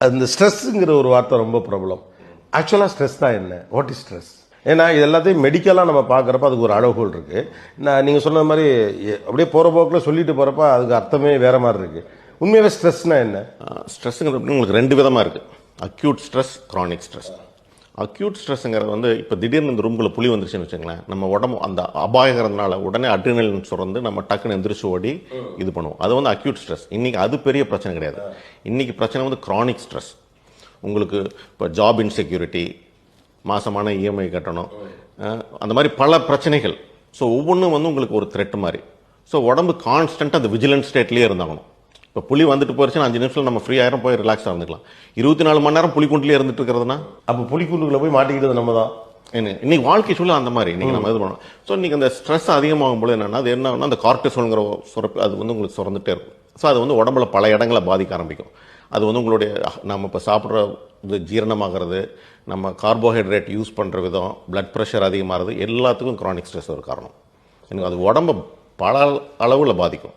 அந்த ஸ்ட்ரெஸ்ஸுங்கிற ஒரு வார்த்தை ரொம்ப ப்ராப்ளம் ஆக்சுவலாக ஸ்ட்ரெஸ் தான் என்ன? வாட் இஸ் ஸ்ட்ரெஸ் ஏன்னா இது எல்லாத்தையும் மெடிக்கலாக நம்ம பார்க்குறப்ப அதுக்கு ஒரு அளவுகோல் இருக்குது நான் நீங்கள் சொன்ன மாதிரி அப்படியே போகிற போக்கில் சொல்லிட்டு போகிறப்ப அதுக்கு அர்த்தமே வேறு மாதிரி இருக்குது உண்மையாகவே ஸ்ட்ரெஸ்னால் என்ன? ஸ்ட்ரெஸ்ஸுங்கிறது உங்களுக்கு ரெண்டு விதமாக இருக்குது acute stress chronic stress acute ஸ்ட்ரெஸ்ஸுங்கிறது வந்து இப்போ திடீர்னு இந்த ரூம்குள்ள புலி வந்துருச்சுன்னு வச்சுங்களேன் நம்ம உடம்பு அந்த அபாயங்கிறதுனால உடனே அட்ரினலின் சுரந்து நம்ம டக்குன்னு எந்திரிச்சு ஓடி இது பண்ணுவோம். அது வந்து அக்யூட் ஸ்ட்ரெஸ் இன்னைக்கு அது பெரிய பிரச்சனை கிடையாது. இன்னைக்கு பிரச்சனை வந்து chronic ஸ்ட்ரெஸ் உங்களுக்கு இப்போ ஜாப் இன்செக்யூரிட்டி மாசமான இஎம்ஐ கட்டணும். அந்த மாதிரி பல பிரச்சனைகள். ஸோ ஒவ்வொன்றும் வந்து உங்களுக்கு ஒரு த்ரெட் மாதிரி. ஸோ உடம்பு கான்ஸ்டன்ட்டாக அந்த விஜிலன்ஸ் ஸ்டேட்லேயே இருந்தாகணும். இப்போ புலி வந்துட்டு போயிருச்சுன்னா அஞ்சு நிமிஷம் நம்ம ஃப்ரீ ஆயிரம் போய் ரிலாக்ஸாக இருந்துக்கலாம். இருபத்தி நாலு மணி நேரம் புலிக்குண்டிலே இருந்துட்டு இருக்கிறதுனா? அப்போ புலிக்கூண்டுக்குள்ளே போய் மாட்டிக்கிட்டது நம்ம தான் என்ன இன்னைக்கு வாழ்க்கை சூழல் அந்த மாதிரி இன்னைக்கு நம்ம இது பண்ணோம் ஸோ இன்னைக்கு அந்த ஸ்ட்ரெஸ் அதிகமாகும் போது என்னன்னா அது என்ன அந்த கார்டிசோல்ங்கிற சுரப்பு அது வந்து உங்களுக்கு சுரந்துட்டே இருக்கும். ஸோ அது வந்து உடம்புல பல இடங்களை பாதிக்க ஆரம்பிக்கும். அது வந்து உங்களுடைய நம்ம இப்போ சாப்பிட்ற இது ஜீரணமாகிறது நம்ம கார்போஹைட்ரேட் யூஸ் பண்ணுற விதம் பிளட் ப்ரெஷர் அதிகமாகிறது எல்லாத்துக்கும் chronic ஸ்ட்ரெஸ் ஒரு காரணம். எனக்கு அது உடம்ப பல அளவில் பாதிக்கும்.